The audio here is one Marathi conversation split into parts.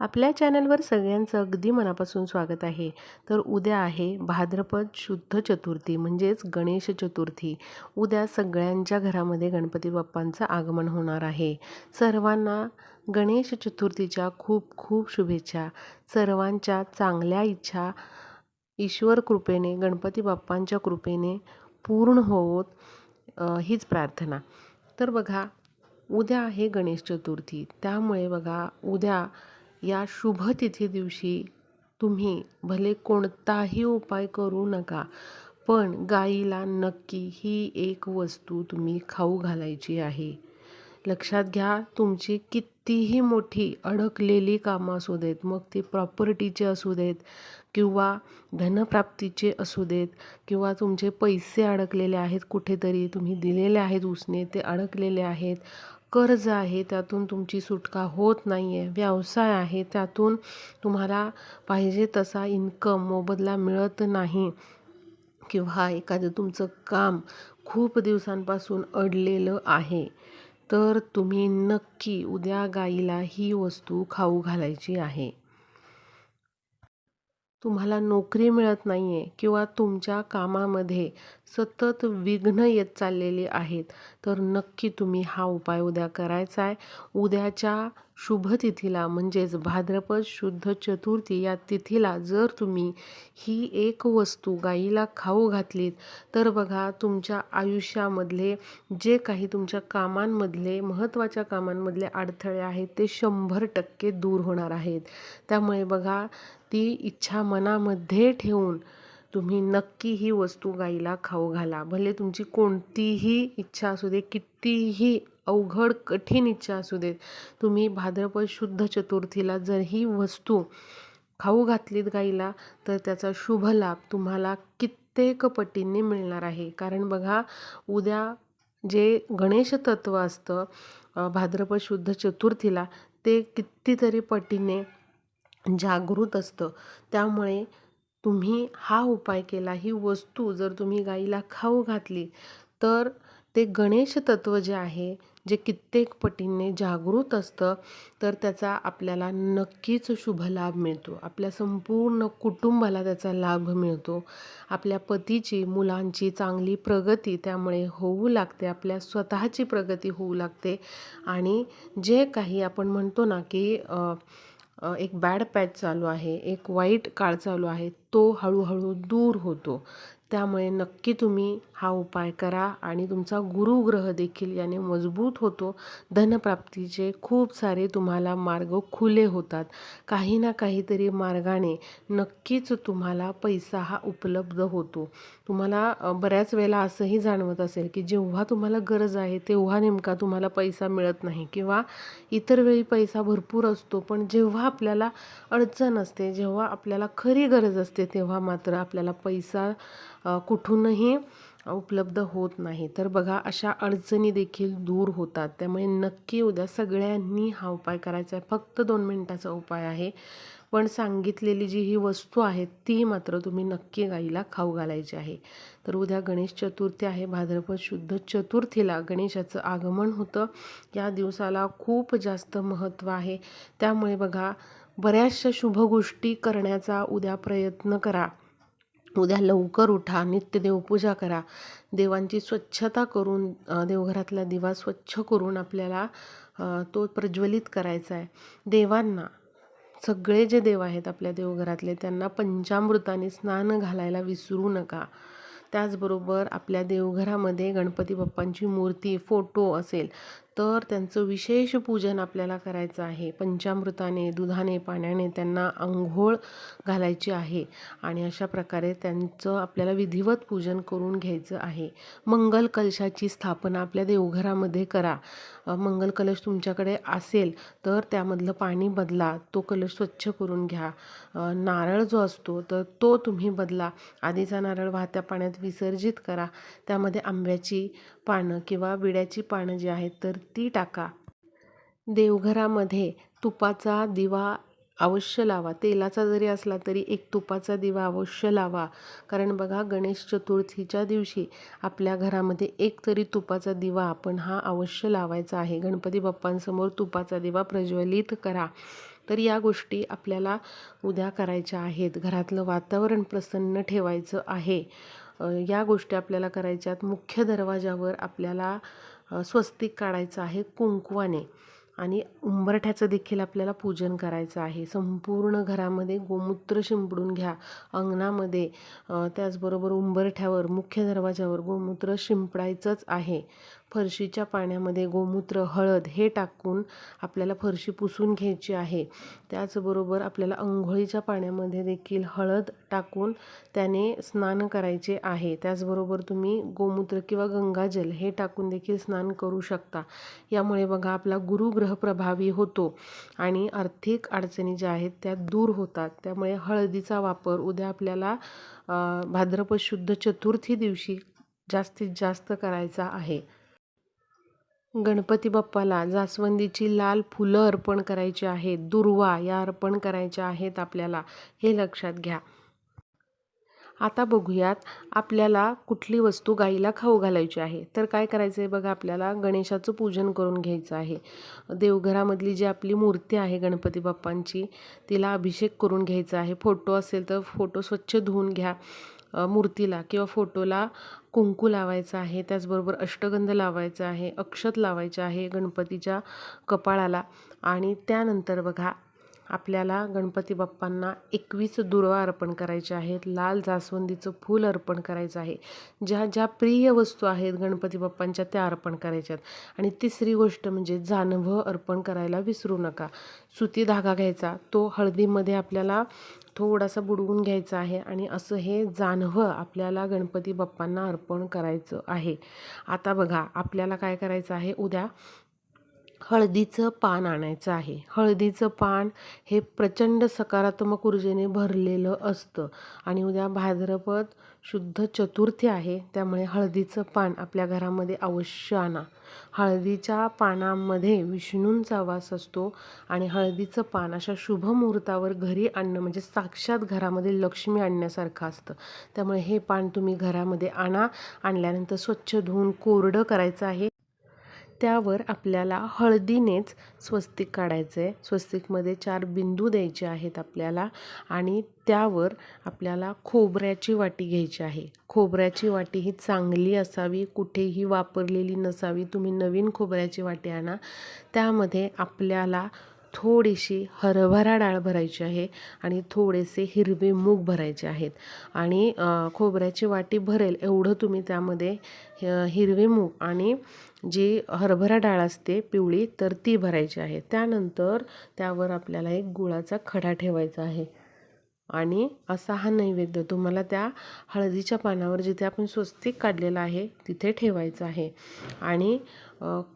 आपल्या चॅनलवर सगळ्यांचं अगदी मनापासून स्वागत आहे. तर उद्या आहे भाद्रपद शुद्ध चतुर्थी म्हणजेच गणेश चतुर्थी. उद्या सगळ्यांच्या घरामध्ये गणपती बाप्पांचं आगमन होणार आहे. सर्वांना गणेश चतुर्थीच्या खूप खूप शुभेच्छा. सर्वांच्या चांगल्या इच्छा ईश्वर कृपेने गणपती बाप्पांच्या कृपेने पूर्ण होत हीच प्रार्थना. तर बघा उद्या आहे गणेश चतुर्थी. त्यामुळे बघा उद्या या शुभ तिथी दिवशी तुम्ही भले कोणताही उपाय करू नका पण गाईला नक्की ही एक वस्तू तुम्ही खाऊ घालायची आहे. लक्षात घ्या तुमची कितीही मोठी अडकलेली कामं असू देत मग ती प्रॉपर्टीचे असू देत किंवा धनप्राप्तीचे असू देत किंवा तुमचे पैसे अडकलेले आहेत कुठेतरी तुम्ही दिलेले आहेत उसने ते अडकलेले आहेत कर्ज आहे त्यातून तुमची सुटका होत नाही आहे व्यवसाय आहे त्यातून तुम्हाला पाहिजे तसा इन्कम मोबदला मिळत नाही. किंवा एखादं तुमचं काम खूप दिवसांपासून अडलेलं आहे तर तुम्ही नक्की उद्या गाईला ही वस्तू खाऊ घालायची आहे. तुम्हाला नोकरी मिळत नाही आहे किंवा तुमच्या कामामध्ये सतत विघ्न येत चाललेले आहेत तर नक्की तुम्ही हा उपाय उद्या करायचा आहे उद्याच्या शुभ तिथीला म्हणजेच भाद्रपद शुद्ध चतुर्थी या तिथीला जर तुम्ही ही एक वस्तू गाईला खाऊ घातलीत तर बघा तुमच्या आयुष्यामधले जे काही तुमच्या कामांमधले महत्त्वाच्या कामांमधले अडथळे आहेत ते शंभर टक्के दूर होणार आहेत. त्यामुळे बघा ती इच्छा मनामध्ये ठेवून तुम्ही नक्की ही वस्तू गाईला खाऊ घाला. भले तुमची कोणतीही इच्छा असू दे कितीही अवघड कठीण इच्छा असू देत. तुम्ही भाद्रपद शुद्ध चतुर्थीला जर ही वस्तू खाऊ घातलीत गाईला तर त्याचा शुभ लाभ तुम्हाला कित्येक पटींनी मिळणार आहे. कारण बघा उद्या जे गणेश तत्व असतं भाद्रपद शुद्ध चतुर्थीला ते कितीतरी पटीने जागृत असतं. त्यामुळे तुम्ही हा उपाय केला ही वस्तू जर तुम्ही गाईला खाऊ घातली तर ते गणेश तत्व जे आहे जे कित्येक पटीने जागृत असतं तर त्याचा आपल्याला नक्कीच शुभ लाभ मिळतो. आपल्या संपूर्ण कुटुंबाला त्याचा लाभ मिळतो. आपल्या पतीची मुलांची चांगली प्रगती त्यामुळे होऊ लागते. आपल्या स्वतःची प्रगती होऊ लागते. आणि जे काही आपण म्हणतो ना की एक बॅड पॅच चालू आहे एक वाईट काळ चालू आहे तो हळूहळू दूर होतो. त्यामुळे नक्की तुम्ही हा उपाय करा आणि तुमचा गुरुग्रह देखील याने मजबूत होतो. धनप्राप्तीचे खूप सारे तुम्हाला मार्ग खुले होतात. काही ना काहीतरी मार्गाने नक्कीच तुम्हाला पैसा हा उपलब्ध होतो. तुम्हाला बऱ्याच वेळेला असंही जाणवत असेल की जेव्हा तुम्हाला गरज आहे तेव्हा नेमका तुम्हाला पैसा मिळत नाही किंवा इतर वेळी पैसा भरपूर असतो पण जेव्हा आपल्याला अडचण असते जेव्हा आपल्याला खरी गरज असते तेव्हा मात्र आपल्याला पैसा कुठूनही उपलब्ध होत नाही. तर बघा अशा अडचणी देखील दूर होतात. त्यामुळे नक्की उद्या सगळ्यांनी हा उपाय करायचा आहे. फक्त दोन मिनटाचा उपाय आहे. पण सांगितलेली जी ही वस्तू आहे ती मात्र तुम्ही नक्की गाईला खाऊ घालायची आहे. तर उद्या गणेश चतुर्थी आहे. भाद्रपद शुद्ध चतुर्थीला गणेशाचं आगमन होतं. या दिवसाला खूप जास्त महत्त्व आहे. त्यामुळे बघा बऱ्याचशा शुभ गोष्टी करण्याचा उद्या प्रयत्न करा. उद्या लवकर उठा नित्य देवपूजा करा. देवांची स्वच्छता करून देवघरातला दिवा स्वच्छ करून आपल्याला तो प्रज्वलित करायचा आहे. देवांना सगळे जे देव आहेत आपल्या देवघरातले त्यांना पंचामृताने स्नान घालायला विसरू नका. त्याचबरोबर आपल्या देवघरामध्ये गणपती बाप्पांची मूर्ती फोटो असेल तर त्यांचं विशेष पूजन आपल्याला करायचं आहे. पंचामृताने दुधाने पाण्याने त्यांना आंघोळ घालायची आहे आणि अशा प्रकारे त्यांचं आपल्याला विधिवत पूजन करून घ्यायचं आहे. मंगल कलशाची स्थापना आपल्या देवघरामध्ये करा. मंगल कलश तुमच्याकडे असेल तर त्यामधलं पाणी बदला तो कलश स्वच्छ करून घ्या. नारळ जो असतो तर तो तुम्ही बदला. आधीचा नारळ वाहत्या पाण्यात विसर्जित करा. त्यामध्ये आंब्याची पानं किंवा विड्याची पानं जी आहेत तर ती टाका. देवघरामध्ये तुपाचा दिवा अवश्य लावा. तेलाचा जरी असला तरी एक तुपाचा दिवा अवश्य लावा. कारण बघा गणेश चतुर्थीच्या दिवशी आपल्या घरामध्ये एक तरी तुपाचा दिवा आपण हा अवश्य लावायचा आहे. गणपती बाप्पांसमोर तुपाचा दिवा प्रज्वलित करा. तर या गोष्टी आपल्याला उद्या करायच्या आहेत. घरातलं वातावरण प्रसन्न ठेवायचं आहे. या गोष्टी आपल्याला करायच्यात. मुख्य दरवाजावर आपल्याला स्वस्तिक काढायचं आहे कुंकवाने. आणि उंबरठ्याचं देखील आपल्याला पूजन करायचं आहे. संपूर्ण घरामध्ये गोमूत्र शिंपडून घ्या. अंगणामध्ये त्याचबरोबर उंबरठ्यावर मुख्य दरवाजावर गोमूत्र शिंपडायचंच आहे. फरशीच्या पाण्यामध्ये गोमूत्र हळद हे टाकून आपल्याला फरशी पुसून घ्यायची आहे. त्याचबरोबर आपल्याला अंघोळीच्या पाण्यामध्ये देखील हळद टाकून त्याने स्नान करायचे आहे. त्याचबरोबर तुम्ही गोमूत्र किंवा गंगाजल हे टाकून देखील स्नान करू शकता. यामुळे बघा आपला गुरुग्रह प्रभावी होतो आणि आर्थिक अडचणी ज्या आहेत त्या दूर होतात. त्यामुळे हळदीचा वापर उद्या आपल्याला भाद्रपद शुद्ध चतुर्थी दिवशी जास्तीत जास्त करायचा आहे. गणपती बाप्पाला जास्वंदीची लाल फुलं अर्पण करायची आहेत दुर्वा या अर्पण करायच्या आहेत आपल्याला हे लक्षात घ्या. आता बघूयात आपल्याला कुठली वस्तू गाईला खाऊ घालायची आहे. तर काय करायचं आहे बघा आपल्याला गणेशाचं पूजन करून घ्यायचं आहे. देवघरामधली जी आपली मूर्ती आहे गणपती बाप्पांची तिला अभिषेक करून घ्यायचा आहे. फोटो असेल तर फोटो स्वच्छ धुवून घ्या. मूर्तीला किंवा फोटोला कुंकू लावायचं आहे त्याचबरोबर अष्टगंध लावायचं आहे अक्षत लावायचं आहे गणपतीच्या कपाळाला. आणि त्यानंतर बघा आपल्याला गणपती बाप्पांना एकवीस दुर्वा अर्पण करायचे आहेत. लाल जास्वंदीचं फूल अर्पण करायचं आहे. ज्या ज्या प्रिय वस्तू आहेत गणपती बाप्पांच्या त्या अर्पण करायच्यात. आणि तिसरी गोष्ट म्हणजे जानवं अर्पण करायला विसरू नका. सुती धागा घ्यायचा. तो हळदीमध्ये आपल्याला थोडासा बुडवून घ्यायचा आहे आणि असं हे जानवं आपल्याला गणपती बाप्पांना अर्पण करायचं आहे. आता बघा आपल्याला काय करायचं आहे? उद्या हळदीचं पान आणायचं आहे. हळदीचं पान हे प्रचंड सकारात्मक ऊर्जेने भरलेलं असतं आणि उद्या भाद्रपद शुद्ध चतुर्थी आहे त्यामुळे हळदीचं पान आपल्या घरामध्ये अवश्य आणा. हळदीच्या पानामध्ये विष्णूंचा वास असतो आणि हळदीचं पान अशा शुभ मुहूर्तावर घरी आणणं म्हणजे साक्षात घरामध्ये लक्ष्मी आणण्यासारखं असतं. त्यामुळे हे पान तुम्ही घरामध्ये आणा. आणल्यानंतर स्वच्छ धुवून कोरडं करायचं आहे. त्यावर आपल्याला हळदीनेच स्वस्तिक काढायचं आहे स्वस्तिकमध्ये चार बिंदू द्यायचे आहेत आपल्याला आणि त्यावर आपल्याला खोबऱ्याची वाटी घ्यायची आहे. खोबऱ्याची वाटी ही चांगली असावी कुठेही वापरलेली नसावी. तुम्ही नवीन खोबऱ्याची वाटी आणा. त्यामध्ये आपल्याला थोडीशी हरभरा डाळ भरायची आहे आणि थोडेसे हिरवे मूग भरायचे आहेत. आणि खोबऱ्याची वाटी भरेल एवढं तुम्ही त्यामध्ये हिरवे मूग आणि जी हरभरा डाळ असते पिवळी तर ती भरायची आहे. त्यानंतर त्यावर आपल्याला एक गुळाचा खडा ठेवायचा आहे. आणि असा हा नैवेद्य तुम्हाला त्या हळदीच्या पानावर जिथे आपण स्वस्तिक काढलेला आहे तिथे ठेवायचा आहे. आणि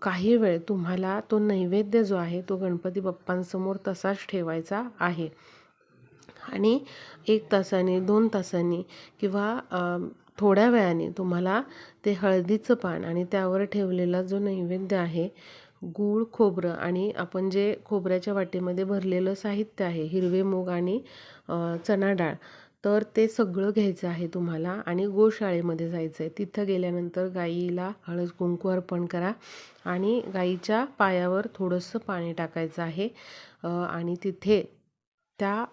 काही वेळ तुम्हाला तो नैवेद्य जो आहे तो गणपती बाप्पांसमोर तसाच ठेवायचा आहे. आणि एक तासाने दोन तासांनी किंवा थोड्या वेळाने तुम्हाला ते हळदीचं पान आणि त्यावर ठेवलेला जो नैवेद्य आहे गूळ खोबरं आणि आपण जे खोबऱ्याच्या वाटीमध्ये भरलेलं साहित्य आहे हिरवे मूग आणि चणा डाळ तर ते सगळं घ्यायचं आहे तुम्हाला आणि गोशाळेमध्ये जायचं आहे. तिथं गेल्यानंतर गाईला हळद कुंकू अर्पण करा आणि गाईच्या पायावर थोडंसं पाणी टाकायचं आहे. आणि तिथे त्या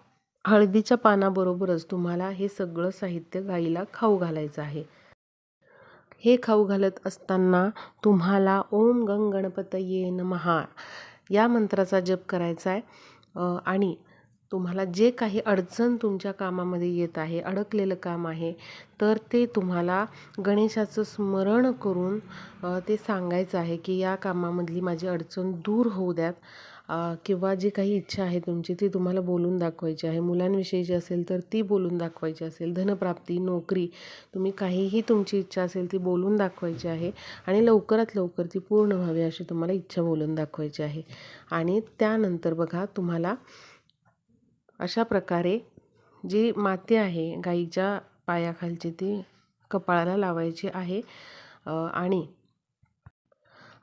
हळदीच्या पानाबरोबरच तुम्हाला हे सगळं साहित्य गाईला खाऊ घालायचं आहे. हे खाऊ घालत असताना तुम्हाला ओम गंग गणपत गणपतये नमहा या मंत्राचा जप करायचा आहे आणि तुम्हाला जे काही अडचण तुमच्या कामामध्ये येत आहे अडकलेलं काम आहे तर ते तुम्हाला गणेशाचं स्मरण करून ते सांगायचं आहे की या कामामधली माझी अडचण दूर होऊ द्यात. किंवा जी काही इच्छा आहे तुमची ती तुम्हाला बोलून दाखवायची आहे. मुलांविषयीची असेल तर ती बोलून दाखवायची असेल. धनप्राप्ती नोकरी तुम्ही काहीही तुमची इच्छा असेल ती बोलून दाखवायची आहे. आणि लवकरात लवकर ती पूर्ण व्हावी अशी तुम्हाला इच्छा बोलून दाखवायची आहे. आणि त्यानंतर बघा तुम्हाला अशा प्रकारे जी माती आहे गाईच्या पायाखालची ती कपाळाला लावायची आहे. आणि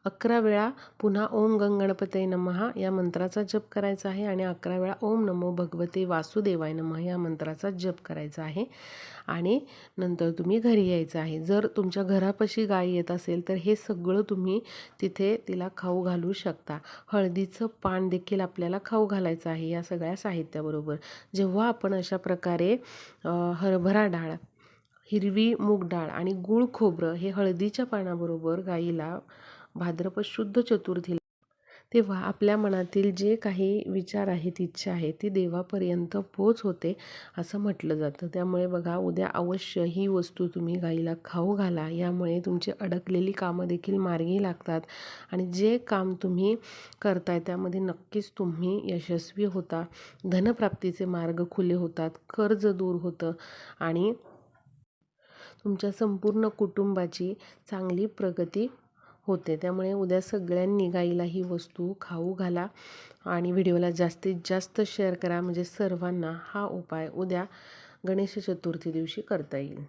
अकरा वेळा पुन्हा ओम गंगणपते नमहा या मंत्राचा जप करायचा आहे आणि अकरा वेळा ओम नमो भगवते वासुदेवाय नमः या मंत्राचा जप करायचा आहे. आणि नंतर तुम्ही घरी यायचं आहे. जर तुमच्या घरापाशी गाय येत असेल तर हे सगळं तुम्ही तिथे तिला खाऊ घालू शकता. हळदीचं पान देखील आपल्याला खाऊ घालायचं आहे या सगळ्या साहित्याबरोबर. जेव्हा आपण अशा प्रकारे हरभरा डाळ हिरवी मूग डाळ आणि गूळ खोबरं हे हळदीच्या पानाबरोबर गाईला भाद्रपद शुद्ध चतुर्थीला. तेव्हा आपल्या मनातील जे काही विचार आहेत इच्छा आहे ती देवापर्यंत पोच होते असं म्हटलं जातं. त्यामुळे बघा उद्या अवश्य ही वस्तू तुम्ही गाईला खाऊ घाला. यामुळे तुमची अडकलेली कामं देखील मार्गी लागतात आणि जे काम तुम्ही करताय त्यामध्ये नक्कीच तुम्ही यशस्वी होता. धनप्राप्तीचे मार्ग खुले होतात कर्ज दूर होतं आणि तुमच्या संपूर्ण कुटुंबाची चांगली प्रगती होते. त्यामुळे उद्या सगळ्यांनी गाईला ही वस्तू खाऊ घाला आणि व्हिडिओला जास्तीत जास्त शेअर करा. म्हणजे सर्वांना हा उपाय उद्या गणेश चतुर्थी दिवशी करता येईल.